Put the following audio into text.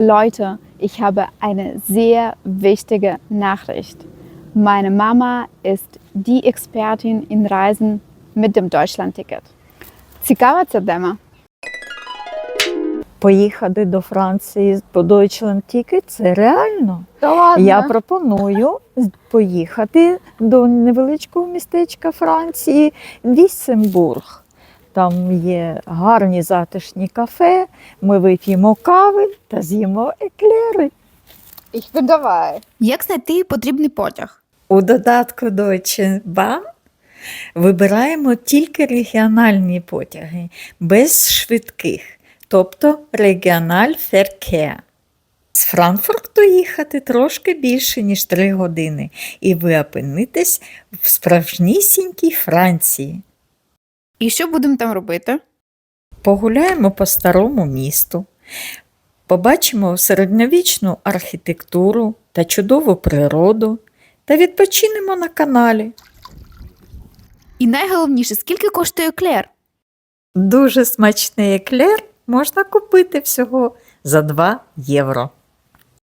Leute, ich habe eine sehr wichtige Nachricht. Meine Mama ist die Expertin in Reisen mit dem Deutschlandticket. Цікава ця тема? Поїхати до Франції по Deutschland Ticket – це реально. Та ладно. Я пропоную поїхати до невеличкого містечка Франції Віссенбург. Там є гарні затишні кафе. Ми вип'ємо кави та з'їмо еклери. Ich bin dabei. Як знайти потрібний потяг? У додатку Deutsche Bahn вибираємо тільки регіональні потяги, без швидких, тобто Regionalverkehr. З Франкфурту їхати трошки більше, ніж 3 години, і ви опинитесь в справжнісінькій Франції. І що будемо там робити? Погуляємо по старому місту, побачимо середньовічну архітектуру та чудову природу та відпочинемо на каналі. І найголовніше, скільки коштує еклер? Дуже смачний еклер можна купити всього за 2 євро.